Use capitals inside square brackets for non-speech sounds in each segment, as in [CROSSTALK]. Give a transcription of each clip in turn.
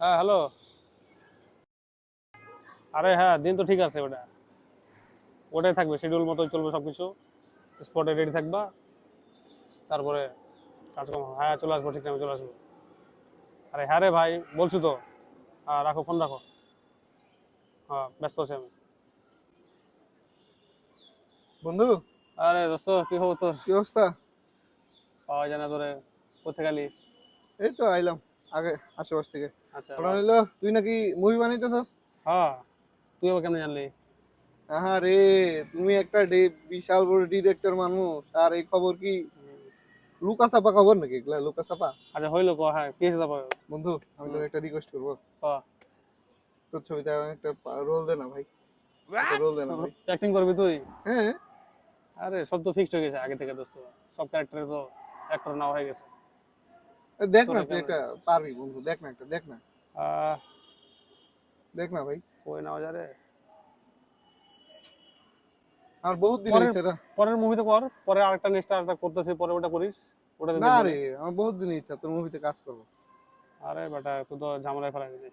হ্যাঁ হ্যালো আরে হ্যাঁ দিন তো ঠিক আছে ওটা। ওটাই থাকবে শিডিউল মতোই চলবে সব কিছু স্পটে রেডি থাকবা। তারপরে কাজকর্ম। হ্যাঁ চলে আসব ঠিক টাইমে চলে আসব। আরে হ্যাঁ রে ভাই বলছি তো। হ্যাঁ রাখো ফোন রাখো। হ্যাঁ ব্যস্ত আছি আমি। বন্ধু? আরে দোস্ত কি খবর তোর? কি অবস্থা? পাওয়া যায় না তোরে। কোথেকে গেলি এই তো আইলাম আগে আশেপাশ থেকে। আচ্ছা হইল তুই নাকি মুভি বানাইতেছস? হ্যাঁ তুই আবার কেমন জানলি? হ্যাঁ রে তুমি একটা বিশাল বড় ডিরেক্টর মানুষ আর এই খবর কি লুকা চাপা খবর নাকি এগুলা লুকা চাপা আচ্ছা হইল কো হ্যাঁ কি বন্ধু আমি তোকে একটা রিকোয়েস্ট করব। তোর ছবিতে একটা রোল দে না ভাই। রোল দে না ভাই। [LAUGHS] অ্যাক্টিং করবি তুই? হ্যাঁ। আরে সব তো ফিক্সড হয়ে গেছে আগে থেকে দোস্ত। সব ক্যারেক্টারে তো অ্যাক্টর নাও হয়ে গেছে। দেখ না তুই একটা পারবি বন্ধু দেখ না একটা দেখ না। দেখ না ভাই। কই নাও যারে আর বহুত দিন ইচ্ছা এটা পরের মুভিতে কর পরে আরেকটা নেক্সট আরেকটা করতেছি পরে ওটা করিস ওটা না রে আমার বহুত দিন ইচ্ছা তোর মুভিতে কাজ করব। আরে বেটা তুই তো ঝামেলায় ফেলা দিলি।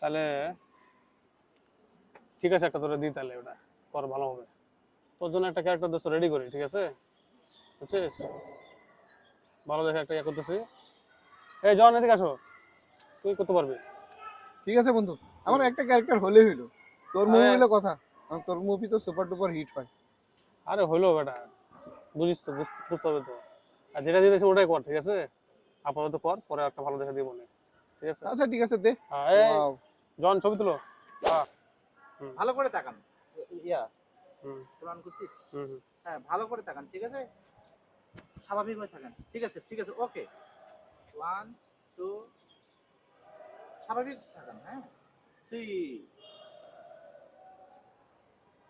তাহলে ঠিক আছে একটা তোরে দিই তাহলে ওটা কর ভালো হবে। তোর জন্য একটা ক্যারেক্টার দোস্ত রেডি করি ঠিক আছে? বুঝছিস? ভালো দেখে একটা ইয়ে করতেছি। এই জন এদিকে আসো। তুই করতে পারবি। ঠিক আছে বন্ধু আমার একটা ক্যারেক্টার হলে হইল। তোর মুভি হইল কথা। তোর মুভি তো সুপার ডুপার হিট হয়। আরে হইল বেটা। বুঝিস তো বুঝতে হবে তো। আর যেটা দিতেছি ওটাই কর ঠিক আছে? আপাতত কর পরে একটা ভালো দেখে দিব না ঠিক আছে? আচ্ছা ঠিক আছে দে। হ্যাঁ. জন ছবি তুলো। ভালো করে তাকান। ইয়া। হুম। করছি হুম হুম। হ্যাঁ ভালো করে তাকান ঠিক আছে? স্বাভাবিক হয়ে থাকেন। ঠিক আছে ঠিক আছে ওকে। ওয়ান টু স্বাভাবিক থাকান হ্যাঁ? Three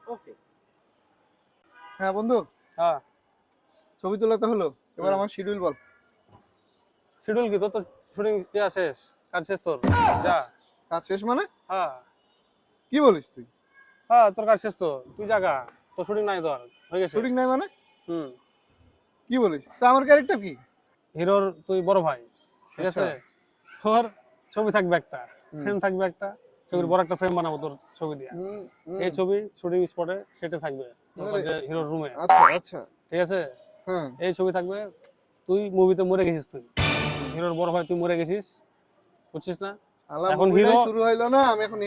okay. হ্যাঁ বন্ধু? হ্যাঁ। ছবি তোলা তো হলো এবার আমার শিডিউল বল। শিডিউল কি? তোর তো শুটিং ইয়া শেষ? কাজ শেষ তোর? যা। কাজ শেষ মানে? হ্যাঁ। কি বলিস তুই? হ্যাঁ তোর কাজ শেষ তো। তুই জাগা তোর শুটিং নাই তোর হয়ে গেছে। শুটিং নাই মানে? হুম। কি বলিস? তা আমার ক্যারেক্টার কি? হিরোর তুই বড় ভাই ঠিক আছে? তোর ছবি থাকবে একটা। ফ্রেম থাকবে একটা ছবির বড় একটা ফ্রেম বানাবো তোর ছবি দিয়ে। এই ছবি শুটিং স্পটে সেটা থাকবে। হিরোর রুমে আচ্ছা আচ্ছা। ঠিক আছে? হ্যাঁ। এই ছবি থাকবে তুই মুভিতে মরে গেছিস তুই। হিরোর বড় ভাই তুই মরে গেছিস বুঝছিস না? এখন হিরো শুরু হইল না আমি এখন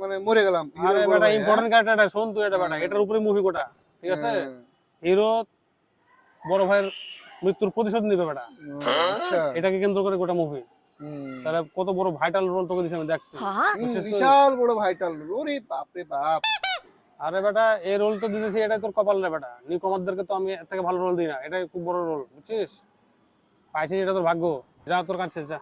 মানে মরে গেলাম আরে বেটা? ইম্পর্টেন্ট ক্যারেক্টারটা শোন তুই এটা বেটা এটার উপরে মুভি কোটা ঠিক আছে? হ্যাঁ। হিরো বড় ভাইয়ের মৃত্যুর প্রতিশোধ নিবে বেটা। আচ্ছা। এটাকে কেন্দ্র করে গোটা মুভি তাহলে কত বড় ভাইটাল রোল তোকে দিছে আমি দেখতে। হুম, বিশাল বড় ভাইটাল রোল ওরে বাপ রে বাপ। আরে বেটা এই রোল তো দিতেছি এটাই তোর কপাল রে বেটা। নি কমারদেরকে তো আমি এর থেকে ভালো রোল দিই না। এটাই খুব বড় রোল বুঝছিস? পাইছিস এটা তোর ভাগ্য। যা তোর কাছে যা।